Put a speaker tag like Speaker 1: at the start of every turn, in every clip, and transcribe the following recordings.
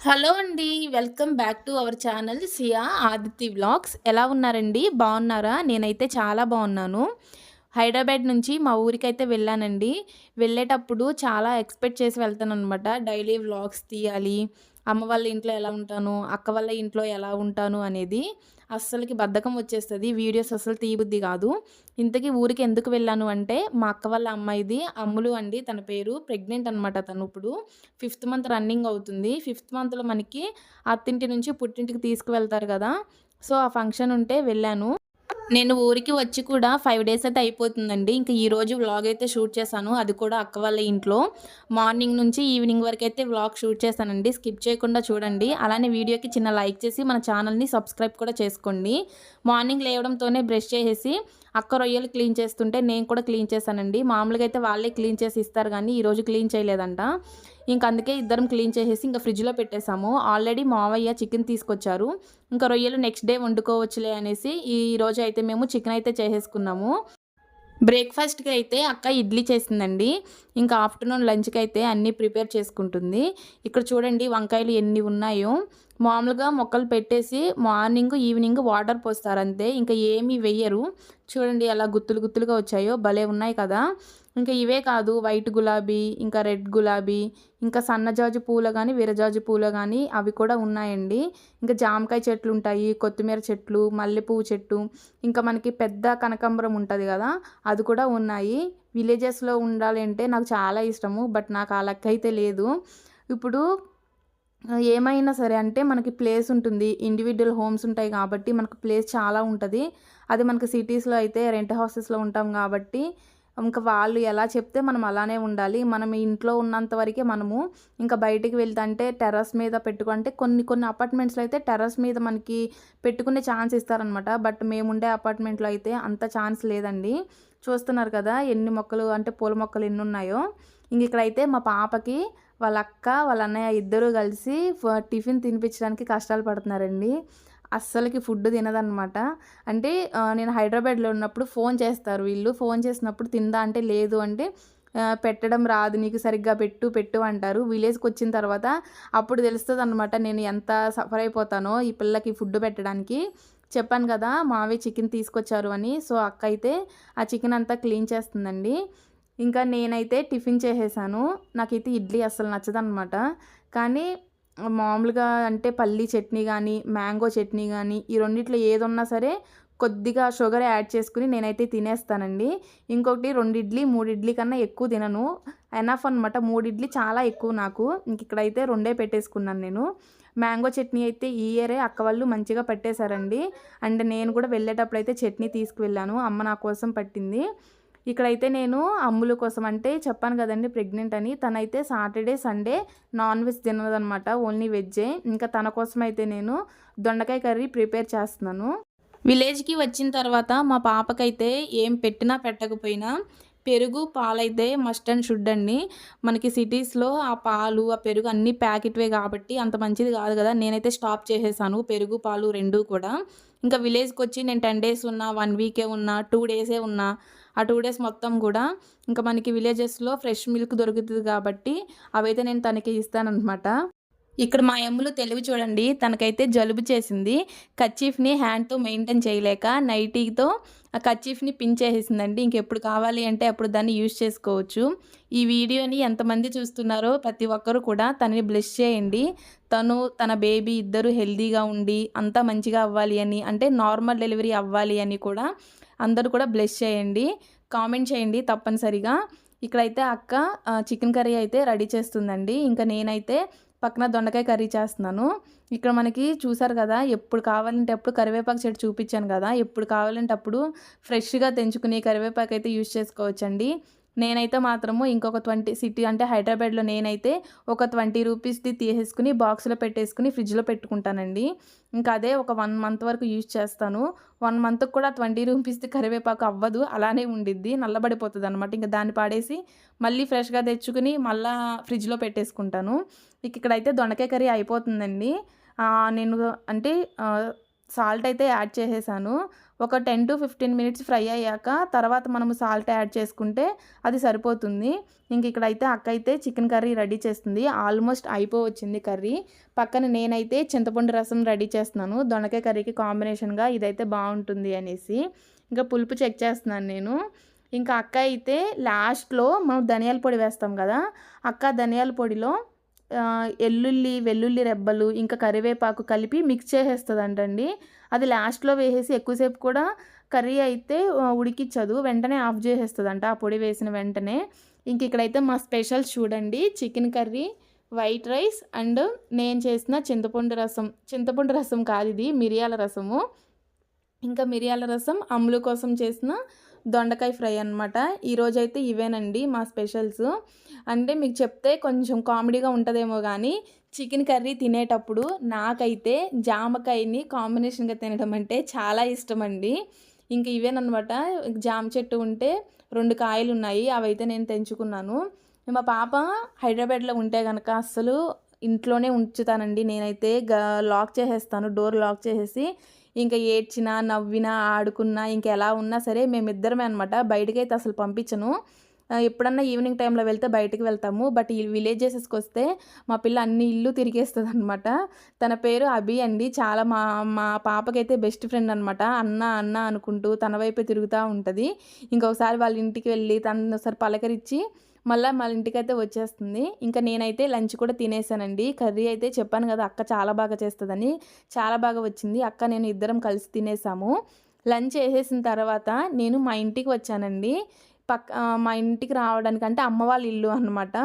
Speaker 1: Hello అండి. Welcome back to our channel Siya Aditya vlogs. ఎలా ఉన్నారండి? బాగున్నారా నేనైతే చాలా బాగున్నాను హైదరాబాద్ నుంచి మా ఊరికైతే వెళ్ళానండి. వెళ్ళేటప్పుడు చాలా ఎక్స్‌పెక్ట్ చేసి వెళ్తాననమాట. డైలీ వ్లాగ్స్ తీయాలి. అమ్మ వాళ్ళ ఇంట్లో ఎలా ఉంటాను, అక్క వాళ్ళ ఇంట్లో ఎలా ఉంటాను అనేది. అస్సలకి బద్ధకం వచ్చేస్తుంది వీడియోస్ అస్సలు తీయబుద్ధి కాదు ఇంతకీ ఊరికి ఎందుకు వెళ్ళాను అంటే, మా అక్క వాళ్ళ అమ్మాయిది అమ్ములు అండి తన పేరు. ప్రెగ్నెంట్ అనమాట తను ఇప్పుడు. ఫిఫ్త్ మంత్ రన్నింగ్ అవుతుంది. ఫిఫ్త్ మంత్‌లో మనకి అత్తింటి నుంచి పుట్టింటికి తీసుకువెళ్తారు కదా సో, ఆ ఫంక్షన్ ఉంటే వెళ్ళాను. నేను ఊరికి వచ్చి కూడా ఫైవ్ డేస్ అయితే అయిపోతుందండి. ఇంక ఈరోజు వ్లాగ్ అయితే షూట్ చేశాను. అది కూడా అక్క వాళ్ళ ఇంట్లో. మార్నింగ్ నుంచి ఈవినింగ్ అయితే వ్లాగ్ షూట్ చేశానండి. స్కిప్ చేయకుండా చూడండి. అలానే వీడియోకి చిన్న లైక్ చేసి మన ఛానల్‌ని సబ్స్క్రైబ్ కూడా చేసుకోండి. మార్నింగ్ లేవడంతోనే బ్రష్ చేసేసి అక్క రొయ్యలు క్లీన్ చేస్తుంటే నేను కూడా క్లీన్ చేశానండి. మామూలుగా అయితే వాళ్ళే క్లీన్ చేసి ఇస్తారు కానీ ఈరోజు క్లీన్ చేయలేదంట. ఇంక అందుకే ఇద్దరం క్లీన్ చేసేసి ఇంకా ఫ్రిడ్జ్‌లో పెట్టేసాము. ఆల్రెడీ మావయ్య చికెన్ తీసుకొచ్చారు. ఇంక రొయ్యలు నెక్స్ట్ డే వండుకోవచ్చులే అనేసి ఈరోజు అయితే మేము చికెన్ అయితే చేసేసుకున్నాము. బ్రేక్‌ఫాస్ట్‌కి అయితే అక్క ఇడ్లీ చేసిందండి. ఇంకా ఆఫ్టర్‌నూన్ లంచ్‌కి అయితే అన్నీ ప్రిపేర్ చేసుకుంటుంది. ఇక్కడ చూడండి వంకాయలు ఎన్ని ఉన్నాయో. మామూలుగా మొక్కలు పెట్టేసి మార్నింగ్, ఈవినింగ్ వాటర్ పోస్తారంతే. ఇంకా ఏమీ వెయ్యరు. చూడండి అలా గుత్తులు గుత్తులుగా వచ్చాయో భలే ఉన్నాయి కదా! ఇంకా ఇవే కాదు వైట్ గులాబీ, ఇంకా రెడ్ గులాబీ, ఇంకా సన్నజాజి పూలు కానీ విరజాజి పూలు కానీ అవి కూడా ఉన్నాయండి. ఇంకా జామకాయ చెట్లు ఉంటాయి కొత్తిమీర చెట్లు, మల్లెపువ్వు చెట్టు, ఇంకా మనకి పెద్ద కనకాంబరం ఉంటుంది కదా అది కూడా ఉన్నాయి. విలేజెస్‌లో ఉండాలి అంటే నాకు చాలా ఇష్టము. బట్ నాకు ఆ లక్ అయితే లేదు. ఇప్పుడు ఏమైనా సరే అంటే మనకి ప్లేస్ ఉంటుంది. ఇండివిజువల్ హోమ్స్ ఉంటాయి కాబట్టి మనకు ప్లేస్ చాలా ఉంటుంది అది మనకి సిటీస్‌లో అయితే రెంట్ హౌసెస్‌లో ఉంటాం కాబట్టి ఇంకా వాళ్ళు ఎలా చెప్తే మనం అలానే ఉండాలి. మనం ఇంట్లో ఉన్నంత వరకే మనము. ఇంకా బయటికి వెళ్తుంటే టెర్రస్ మీద పెట్టుకుంటే కొన్ని కొన్ని అపార్ట్మెంట్స్‌లో అయితే టెర్రస్ మీద మనకి పెట్టుకునే ఛాన్స్ ఇస్తారనమాట. బట్ మేముండే అపార్ట్మెంట్‌లో అయితే అంత ఛాన్స్ లేదండి. చూస్తున్నారు కదా! ఎన్ని మొక్కలు అంటే పూల మొక్కలు ఎన్ని ఉన్నాయో ఇంక ఇక్కడైతే మా పాపకి వాళ్ళ అక్క, వాళ్ళ అన్నయ్య ఇద్దరూ కలిసి టిఫిన్ తినిపించడానికి కష్టాలు పడుతున్నారండి. అస్సలకి ఫుడ్ తినదనమాట. అంటే నేను హైదరాబాద్‌లో ఉన్నప్పుడు ఫోన్ చేస్తారు వీళ్ళు. ఫోన్ చేసినప్పుడు తిందా అంటే లేదు అంటే పెట్టడం రాదు నీకు సరిగ్గా పెట్టు, పెట్టు అంటారు. విలేజ్కి వచ్చిన తర్వాత అప్పుడు తెలుస్తుంది అనమాట నేను ఎంత సఫర్ అయిపోతానో ఈ పిల్లకి ఫుడ్ పెట్టడానికి. చెప్పాను కదా! మావి చికెన్ తీసుకొచ్చారు అని. సో, అక్క అయితే ఆ చికెన్ అంతా క్లీన్ చేస్తుందండి. ఇంకా నేనైతే టిఫిన్ చేసేసాను. నాకైతే ఇడ్లీ అస్సలు నచ్చదనమాట. కానీ మామూలుగా అంటే పల్లీ చట్నీ కానీ మ్యాంగో చట్నీ కానీ ఈ రెండిట్లో ఏదున్నా సరే కొద్దిగా షుగర్ యాడ్ చేసుకుని నేనైతే తినేస్తానండి. ఇంకొకటి రెండు ఇడ్లీ, మూడు ఇడ్లీ కన్నా ఎక్కువ తినను. ఎనఫ్ అనమాట. మూడు ఇడ్లీ చాలా ఎక్కువ నాకు. ఇంక ఇక్కడైతే రెండే పెట్టేసుకున్నాను నేను. మ్యాంగో చట్నీ అయితే ఈ ఇయరే అక్క వాళ్ళు మంచిగా పెట్టేశారండి అండ్ నేను కూడా వెళ్ళేటప్పుడైతే చట్నీ తీసుకువెళ్ళాను. అమ్మ నా కోసం పట్టింది. ఇక్కడైతే నేను అమ్ములు కోసం అంటే చెప్పాను కదండి ప్రెగ్నెంట్ అని. తనైతే సాటర్‌డే, సండే నాన్ వెజ్ తినదనమాట. ఓన్లీ వెజ్జే. ఇంకా తన కోసం అయితే నేను దొండకాయ కర్రీ ప్రిపేర్ చేస్తున్నాను. విలేజ్‌కి వచ్చిన తర్వాత మా పాపకైతే ఏం పెట్టినా పెట్టకపోయినా పెరుగు, పాలైతే మస్ట్ అండ్ షుడ్ అండి. మనకి సిటీస్‌లో ఆ పాలు, ఆ పెరుగు అన్నీ ప్యాకెట్‌వే కాబట్టి అంత మంచిది కాదు కదా నేనైతే స్టాప్ చేసేసాను. పెరుగు, పాలు రెండూ కూడా. ఇంకా విలేజ్కి వచ్చి నేను 10 డేస్ ఉన్నా, వన్ వీకే ఉన్నా, టూ డేసే ఉన్నా, ఆ టూ డేస్ మొత్తం కూడా ఇంకా మనకి విలేజెస్‌లో ఫ్రెష్ మిల్క్ దొరుకుతుంది కాబట్టి అవైతే నేను తనకి ఇస్తాననమాట. ఇక్కడ మా ఎమ్ములు తెలివి చూడండి. తనకైతే జలుబు చేసింది. కర్చీఫ్‌ని హ్యాండ్‌తో మెయింటైన్ చేయలేక నైటీతో ఆ కర్చీఫ్‌ని పిన్ చేసేసిందండి. ఇంకెప్పుడు కావాలి అంటే అప్పుడు దాన్ని యూజ్ చేసుకోవచ్చు. ఈ వీడియోని ఎంతమంది చూస్తున్నారో ప్రతి ఒక్కరు కూడా తనని బ్లెస్ చేయండి. తను, తన బేబీ ఇద్దరు హెల్దీగా ఉండి అంతా మంచిగా అవ్వాలి అని అంటే నార్మల్ డెలివరీ అవ్వాలి అని కూడా అందరూ కూడా బ్లెస్ చేయండి. కామెంట్ చేయండి తప్పనిసరిగా. ఇక్కడైతే అక్క చికెన్ కర్రీ అయితే రెడీ చేస్తుందండి. ఇంకా నేనైతే పక్కన దొండకాయ కర్రీ చేస్తున్నాను. ఇక్కడ మనకి చూసారు కదా! ఎప్పుడు కావాలంటే అప్పుడు కరివేపాకు చెట్టు చూపించాను కదా ఎప్పుడు కావాలంటే అప్పుడు ఫ్రెష్‌గా తెంచుకుని అయితే యూజ్ చేసుకోవచ్చండి. నేనైతే మాత్రము ఇంకొక 20 సిటీ అంటే హైదరాబాద్‌లో నేనైతే ఒక 20 రూపీస్‌ది తీసేసుకుని బాక్స్‌లో పెట్టేసుకుని ఫ్రిడ్జ్‌లో పెట్టుకుంటానండి. ఇంకా అదే ఒక వన్ మంత్ వరకు యూజ్ చేస్తాను. వన్ మంత్‌కి కూడా 20 రూపీస్‌ది కరివేపాకు అవ్వదు. అలానే ఉండిద్ది. నల్లబడిపోతుంది అనమాట ఇంకా దాన్ని పాడేసి మళ్ళీ ఫ్రెష్‌గా తెచ్చుకుని మళ్ళా ఫ్రిడ్జ్‌లో పెట్టేసుకుంటాను. ఇక ఇక్కడైతే దొండకాయ కర్రీ అయిపోతుందండి. నేను అంటే సాల్ట్ అయితే యాడ్ చేసేసాను. ఒక ten to fifteen minutes fry అయ్యాక తర్వాత మనము సాల్ట్ యాడ్ చేసుకుంటే అది సరిపోతుంది. ఇంక ఇక్కడైతే అక్క అయితే చికెన్ కర్రీ రెడీ చేస్తుంది. ఆల్మోస్ట్ అయిపోవచ్చింది కర్రీ. పక్కన నేనైతే చింతపండు రసం రెడీ చేస్తున్నాను. దొండకాయ కర్రీకి కాంబినేషన్గా ఇదైతే బాగుంటుంది అనేసి ఇంకా పులుపు చెక్ చేస్తున్నాను నేను. ఇంకా అక్క అయితే లాస్ట్లో మనం ధనియాల పొడి వేస్తాం కదా అక్క ధనియాల పొడిలో ఎల్లుల్లి వెల్లుల్లి రెబ్బలు ఇంకా కరివేపాకు కలిపి మిక్స్ చేసేస్తుంది అంటండి అది లాస్ట్లో వేసేసి ఎక్కువసేపు కూడా కర్రీ అయితే ఆ, ఉడికిచ్చదు. వెంటనే ఆఫ్ చేసేస్తుందంట. ఆ పొడి వేసిన వెంటనే. ఇంక ఇక్కడైతే మా స్పెషల్ చూడండి. Chicken curry white rice and నేను చేసిన చింతపండు రసం. చింతపండు రసం కాదు ఇది మిరియాల రసము. ఇంకా మిరియాల రసం అమ్ములు కోసం చేసిన దొండకాయ ఫ్రై అనమాట ఈరోజైతే ఇవేనండి మా స్పెషల్స్. అంటే మీకు చెప్తే కొంచెం కామెడీగా ఉంటుందేమో కానీ చికెన్ కర్రీ తినేటప్పుడు నాకైతే జామకాయని కాంబినేషన్గా తినడం అంటే చాలా ఇష్టం అండి ఇంకా ఇవేనమాట జామ చెట్టు ఉంటే రెండు కాయలు ఉన్నాయి అవైతే నేను తెంచుకున్నాను. మా పాప హైదరాబాద్లో ఉంటే కనుక అస్సలు ఇంట్లోనే ఉంచుతానండి. నేనైతే గ లాక్ చేసేస్తాను. డోర్ లాక్ చేసేసి ఇంకా ఏడ్చినా నవ్వినా ఆడుకున్నా ఇంకా ఎలా ఉన్నా సరే మేమిద్దరమే అనమాట బయటకైతే అసలు పంపించను. ఎప్పుడన్నా ఈవినింగ్ టైంలో వెళ్తే బయటికి వెళ్తాము. బట్ ఈ విలేజెస్కి వస్తే మా పిల్ల అన్ని ఇల్లు తిరిగేస్తుంది అనమాట తన పేరు అభి అండి. చాలా మా మా పాపకైతే బెస్ట్ ఫ్రెండ్ అనమాట అన్న అన్న అనుకుంటూ తన వైపే తిరుగుతూ ఉంటుంది. ఇంకొకసారి వాళ్ళ ఇంటికి వెళ్ళి తను ఒకసారి పలకరించి మళ్ళీ మా ఇంటికైతే వచ్చేస్తుంది. ఇంకా నేనైతే లంచ్ కూడా తినేసానండి. కర్రీ అయితే చెప్పాను కదా అక్క చాలా బాగా చేస్తుందని. చాలా బాగా వచ్చింది. అక్క నేను ఇద్దరం కలిసి తినేసాము. లంచ్ వేసేసిన తర్వాత నేను మా ఇంటికి వచ్చానండి. పక్క మా ఇంటికి రావడానికి అంటే అమ్మ వాళ్ళ ఇల్లు అనమాట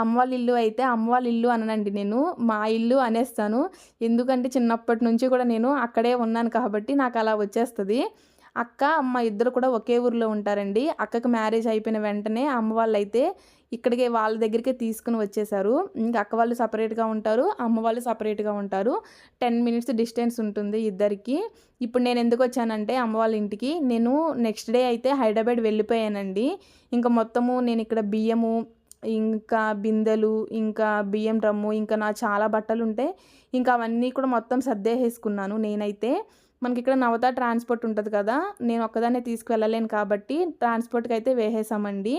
Speaker 1: అమ్మ వాళ్ళ ఇల్లు అయితే అమ్మ వాళ్ళ ఇల్లు అననండి నేను. మా ఇల్లు అనేస్తాను. ఎందుకంటే చిన్నప్పటి నుంచి కూడా నేను అక్కడే ఉన్నాను కాబట్టి నాకు అలా వచ్చేస్తుంది. అక్క అమ్మ ఇద్దరు కూడా ఒకే ఊర్లో ఉంటారండి. అక్కకి మ్యారేజ్ అయిపోయిన వెంటనే అమ్మ వాళ్ళు అయితే ఇక్కడికి వాళ్ళ దగ్గరికే తీసుకుని వచ్చేసారు. ఇంకా అక్క వాళ్ళు సపరేట్గా ఉంటారు అమ్మ వాళ్ళు సపరేట్గా ఉంటారు. టెన్ మినిట్స్ డిస్టెన్స్ ఉంటుంది ఇద్దరికి. ఇప్పుడు నేను ఎందుకు వచ్చానంటే అమ్మ వాళ్ళ ఇంటికి. నేను నెక్స్ట్ డే అయితే హైదరాబాద్ వెళ్ళిపోయానండి. ఇంకా మొత్తము నేను ఇక్కడ బియ్యము ఇంకా బిందెలు ఇంకా బియ్యం డ్రమ్ము ఇంకా నా చాలా బట్టలు ఉంటాయి ఇంకా అవన్నీ కూడా మొత్తం సర్దేసేసుకున్నాను నేనైతే. మనకి ఇక్కడ నవత ట్రాన్స్పోర్ట్ ఉంటుంది కదా నేను ఒక్కదాన్నే తీసుకువెళ్ళలేను కాబట్టి ట్రాన్స్పోర్ట్కి అయితే వేసేసామండి.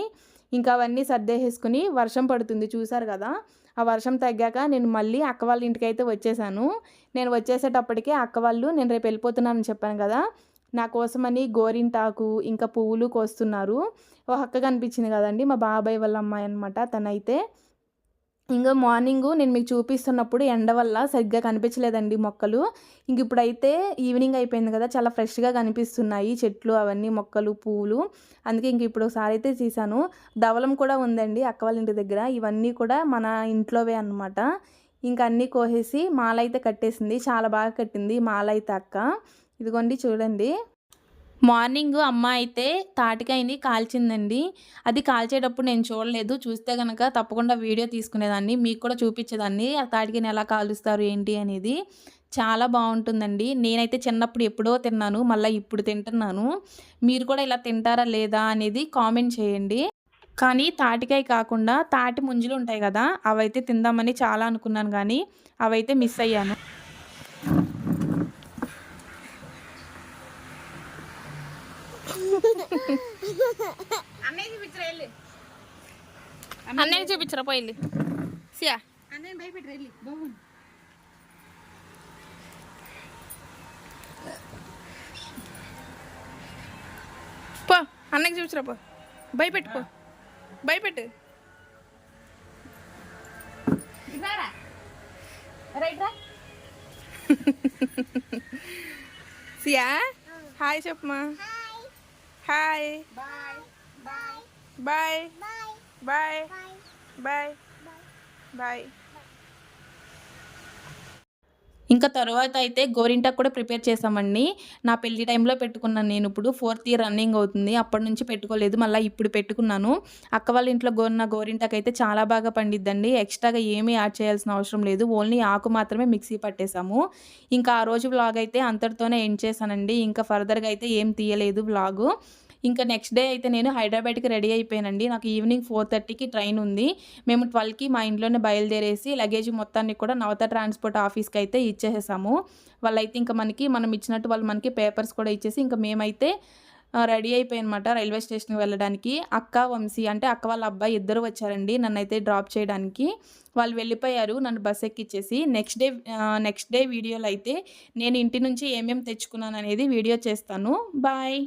Speaker 1: ఇంకా అవన్నీ సర్దేసేసుకుని వర్షం పడుతుంది చూసారు కదా ఆ వర్షం తగ్గాక నేను మళ్ళీ అక్క వాళ్ళ ఇంటికి అయితే వచ్చేసాను. నేను వచ్చేసేటప్పటికే అక్క వాళ్ళు నేను రేపు వెళ్ళిపోతున్నానని చెప్పాను కదా నా కోసమని గోరింటాకు ఇంకా పువ్వులు కోస్తున్నారు. ఓ అక్క కనిపించింది కదండి మా బాబాయ్ వాళ్ళ అమ్మాయి అనమాట తనైతే. ఇంకా మార్నింగ్ నేను మీకు చూపిస్తున్నప్పుడు ఎండ వల్ల సరిగ్గా కనిపించలేదండి మొక్కలు. ఇంక ఇప్పుడైతే ఈవినింగ్ అయిపోయింది కదా చాలా ఫ్రెష్గా కనిపిస్తున్నాయి చెట్లు అవన్నీ మొక్కలు పువ్వులు అందుకే ఇంక ఇప్పుడు ఒకసారి అయితే తీసాను ధవలం కూడా ఉందండి అక్క వాళ్ళ ఇంటి దగ్గర. ఇవన్నీ కూడా మన ఇంట్లోవే అన్నమాట. ఇంకా అన్నీ కోసేసి మాల అయితే కట్టేసింది. చాలా బాగా కట్టింది మాల అయితే అక్క. ఇదిగోండి చూడండి. మార్నింగ్ అమ్మ అయితే తాటికాయని కాల్చిందండి. అది కాల్చేటప్పుడు నేను చూడలేదు. చూస్తే కనుక తప్పకుండా వీడియో తీసుకునేదాన్ని మీకు కూడా చూపించేదాన్ని. ఆ తాటికాయని ఎలా కాలుస్తారు ఏంటి అనేది చాలా బాగుంటుందండి. నేనైతే చిన్నప్పుడు ఎప్పుడో తిన్నాను మళ్ళీ ఇప్పుడు తింటున్నాను. మీరు కూడా ఇలా తింటారా లేదా అనేది కామెంట్ చేయండి. కానీ తాటికాయ కాకుండా తాటి ముంజులు ఉంటాయి కదా అవైతే తిందామని చాలా అనుకున్నాను కానీ అవైతే మిస్ అయ్యాను.
Speaker 2: అన్నయ్య చూపించరా వెళ్ళి.
Speaker 1: అన్నయ్య చూపించరా పోయి సియా.
Speaker 2: అన్నయ్య భయపెట్టి వెళ్ళి. బాగుంది
Speaker 3: పో అన్నకి చూసిరా పో. భయపెట్టు పో. భయపెట్టు. సియా హాయ్ చెప్పమా Hi.
Speaker 2: Bye. Bye.
Speaker 3: Bye.
Speaker 2: Bye.
Speaker 3: Bye. Bye. Bye. Bye.
Speaker 1: ఇంకా తర్వాత అయితే గోరింటాకు కూడా ప్రిపేర్ చేసామండి నా పెళ్ళి టైంలో పెట్టుకున్నాను నేను ఇప్పుడు. ఫోర్త్ ఇయర్ రన్నింగ్ అవుతుంది. అప్పటి నుంచి పెట్టుకోలేదు. మళ్ళీ ఇప్పుడు పెట్టుకున్నాను. అక్క వాళ్ళ ఇంట్లో గోరిన గోరింటాకు అయితే చాలా బాగా పండిద్దండి. ఎక్స్ట్రాగా ఏమీ యాడ్ చేయాల్సిన అవసరం లేదు. ఓన్లీ ఆకు మాత్రమే మిక్సీ పట్టేసాము ఇంకా ఆ రోజు వ్లాగ్ అయితే అంతటితోనే ఎండ్ చేశానండి. ఇంకా ఫర్దర్గా అయితే ఏం తీయలేదు వ్లాగు. ఇంకా నెక్స్ట్ డే అయితే నేను హైదరాబాద్కి రెడీ అయిపోయానండి. నాకు ఈవినింగ్ ఫోర్ థర్టీకి ట్రైన్ ఉంది. మేము ట్వెల్వ్కి మా ఇంట్లోనే బయలుదేరేసి లగేజ్ మొత్తాన్ని కూడా నవత ట్రాన్స్పోర్ట్ ఆఫీస్కి అయితే ఇచ్చేసేసాము. వాళ్ళైతే ఇంకా మనకి మనం ఇచ్చినట్టు వాళ్ళు మనకి పేపర్స్ కూడా ఇచ్చేసి ఇంకా మేమైతే రెడీ అయిపోయానమాట రైల్వే స్టేషన్కి వెళ్ళడానికి. అక్క వంశీ అంటే అక్క వాళ్ళ అబ్బాయి ఇద్దరు వచ్చారండి నన్ను అయితే డ్రాప్ చేయడానికి. వాళ్ళు వెళ్ళిపోయారు నన్ను బస్ ఎక్కిచ్చేసి. నెక్స్ట్ డే నెక్స్ట్ డే వీడియోలో అయితే నేను ఇంటి నుంచి ఏమేమి తెచ్చుకున్నాను అనేది వీడియో చేస్తాను. బాయ్